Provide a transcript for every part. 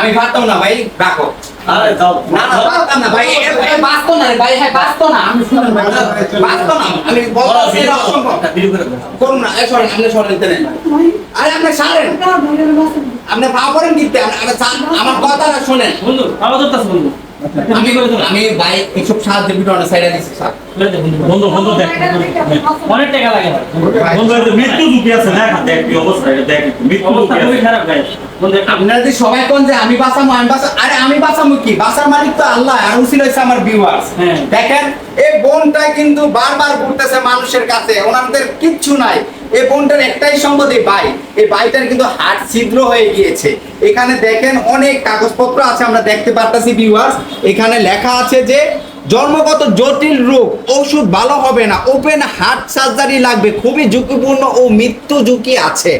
আমি পারতাম না ভাই রাখো। আরে দাও। না না পারতাম না ভাই এ- এ বাঁচতো না রে ভাই হ্যাঁ বাঁচতো না। আমি শুনুন ভাই বাঁচতো না আমি বলতেছি এটা অসম্ভব। করুন না এ সরেন আপনি সরেন আরে আপনি সারেন। আপনি পা করেন দিতে আমার কথাটা শোনেন। বন্ধু ধরতাছ বন্ধু। আমি ভাই ভিডিও অনেক সাইডে দিচ্ছি স্যার। বন্ধু বন্ধু দেখ অনেক টাকা লাগে বন্ধু মৃত্যু ঝুঁকি আছে দেখ দেখ কি অবস্থা এটা দেখ মৃত্যু অবস্থা ঝুঁকি আছে। খারাপ বন্ধু আপনারা যদি সবাই কোন যে আমি বাঁচামো আমি বাঁচা আরে আমি বাঁচামো কি? বাঁচার মালিক তো আল্লাহ আর হয়েছে আমার ভিউয়ার্স হ্যাঁ। দেখেন এই বোনটা কিন্তু বারবার ঘুরতেছে মানুষের কাছে ওনাদের কিচ্ছু নাই। এই বোনটার একটাই সম্পদ এই ভাই এই ভাইটার কিন্তু হাট ছিদ্র হয়ে গিয়েছে। এখানে দেখেন অনেক কাগজপত্র আছে, আমরা দেখতে পারতাছি ভিউয়ার্স এখানে লেখা আছে যে, জন্মগত জটিল রোগ, ওষুধ ভালো হবে না ওপেন হার্ট সার্জারি লাগবে, খুবই ঝুঁকিপূর্ণ ও মৃত্যু ঝুঁকি আছে।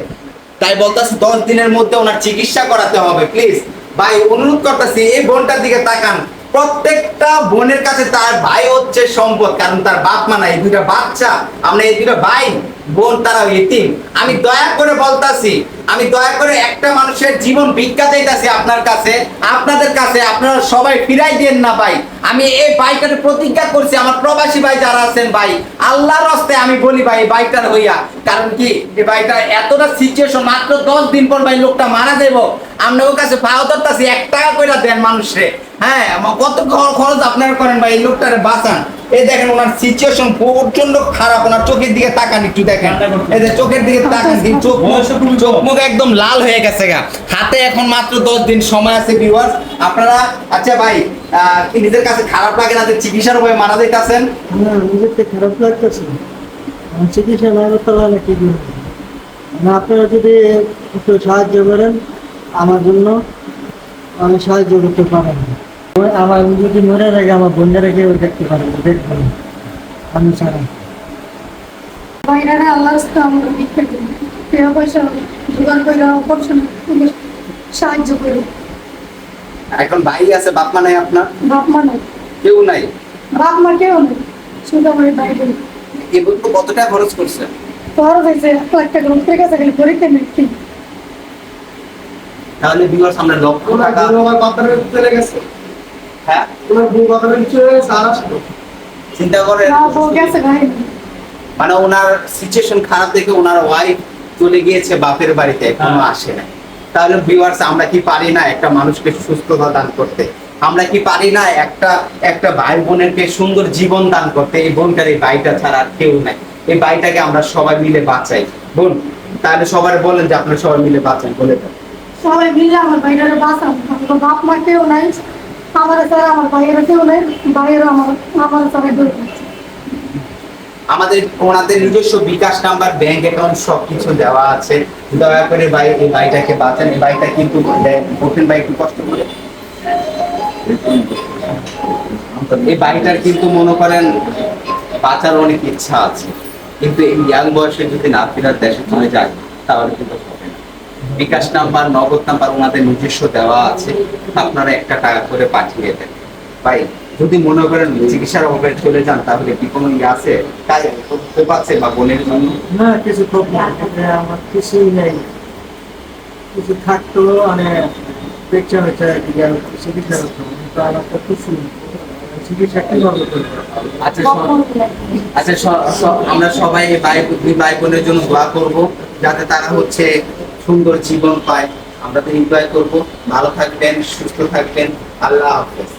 তাই বলতেছি, দশ দিনের মধ্যে ওনার চিকিৎসা করাতে হবে প্লিজ ভাই, অনুরোধ করতেছি, এই বোনটার দিকে তাকান। প্রত্যেকটা বোনের কাছে তার ভাই হচ্ছে সম্পদ, কারণ তার বাপ মা নাই, এই দুইটা বাচ্চা, আমরা এই দুইটা ভাই। বোন তারা ইতিম। আমি দয়া করে বলতাছি, আমি দয়া করে একটা মানুষের জীবন ভিক্ষা দিতেছি আপনার কাছে। আপনাদের কাছে আপনারা সবাই ফিরাই দেন না ভাই। আমি এই বাইকটার প্রতিজ্ঞা করছি আমার প্রবাসী ভাই যারা আছেন ভাই আল্লাহর হস্তে আমি বলি ভাই বাইকটার হইয়া। কারণ কি এই বাইকটা এতটা সিচুয়েশন মাত্র দশ দিন পর ভাই লোকটা মারা যাইব। আমরা ওর কাছে পাও ধরতাছি এক টাকা করে দেন মানুষরে। হ্যাঁ আমার কত খরচ আপনারা করেন ভাই এই লোকটারে বাঁচান। এই দেখেন ওনার সিচুয়েশন প্রচণ্ড খারাপ ওনার চোখের দিকে তাকান একটু দেখেন। এই যে চোখের দিকে তাকান কি চোখ মুখ- চোখ মুখ একদম লাল হয়ে গেছে গা। হাতে এখন মাত্র দশ দিন সময় আছে ভিউয়ার্স আপনারা আচ্ছা ভাই নিজের কাছে খারাপ লাগে না যে চিকিৎসার উপায় মারা যাইতাছেন? না নিজেকে খারাপ লাগতেছে চিকিৎসা না করতে পারলে কি করব? মানে আপনারা যদি একটু সাহায্য করেন আমার জন্য আমি সাহায্য করতে পারেন আমার যদি মরে রাখে আমার বোনদের কেউ দেখতে পারেন দেখবেন আমি ছাড়া। বাইরে আল্লাহ আমরা পয়সা করে না সাহায্য করি। এখন ভাই আছে বাপ মা নাই আপনার? বাপ মা নাই। কেউ নাই? বাপ মা কেউ নেই। শুধু আমার এই বাইরে এবার তো কত টাকা খরচ করছে? খরচ হয়েছে এক লাখ টাকা উপরে কাছে গেলে পরীক্ষা নেই তাহলে ভিউয়ার্স আমরা লক্ষ টাকা। চলে গেছে? হ্যাঁ? ওনার বউ বাজারে চলে গেছে আর আসলো চিন্তা ভাই। মানে ওনার সিচুয়েশন খারাপ দেখে ওনার ওয়াইফ চলে গিয়েছে বাপের বাড়িতে এখনও আসে না তাহলে ভিউয়ার্স আমরা কি পারি না একটা মানুষকে সুস্থতা দান করতে? আমরা কি পারি না একটা একটা ভাই বোনেরকে সুন্দর জীবন দান করতে? এই বোনটার এই ভাইটা ছাড়া আর কেউ নাই। এই ভাইটাকে আমরা সবাই মিলে বাঁচাই। বোন, তাহলে সবাই বলেন যে আপনারা সবাই মিলে বাঁচান, বলে দেন। সবাই মিলে আমার বাইরে বাঁচান। আমার বাপ মা কেউ নাই। আমার ছাড়া আমার বাইরে কেউ নাই। বাইরে আমার আমার কেউ নাই। আমাদের ওনাদের নিজস্ব বিকাশ নাম্বার ব্যাংক অ্যাকাউন্ট সবকিছু দেওয়া আছে। দয়া করে ভাই, এই ভাইটাকে বাঁচান। এই ভাইটা কিন্তু ওপেন ভাই একটু কষ্ট করে। এই বাড়িটার কিন্তু মনে করেন বাঁচার অনেক ইচ্ছা আছে। কিন্তু এই ইয়াং বয়সে যদি না ফেরার দেশে চলে যায়, তাহলে কিন্তু বিকাশ নাম্বার, নগদ নাম্বার ওনাদের নিজস্ব দেওয়া আছে। আপনারা একটা টাকা করে পাঠিয়ে দেন। ভাই যদি মনে করেন চিকিৎসার অভাবে চলে যান তাহলে কি কোনো ইয়ে আছে? তাই খুব আছে বা বোনের জন্য? না কিছু খুব আমার কিছুই নেই। কিছু থাকতো মানে হচ্ছে চিকিৎসা কিন্তু আমার তো কিছু আচ্ছা আচ্ছা আমরা সবাই ভাই দুই ভাই বোনের জন্য দোয়া করব যাতে তারা হচ্ছে সুন্দর জীবন পায়। আমরা তো এনজয় করব। ভালো থাকবেন সুস্থ থাকবেন। আল্লাহ হাফেজ।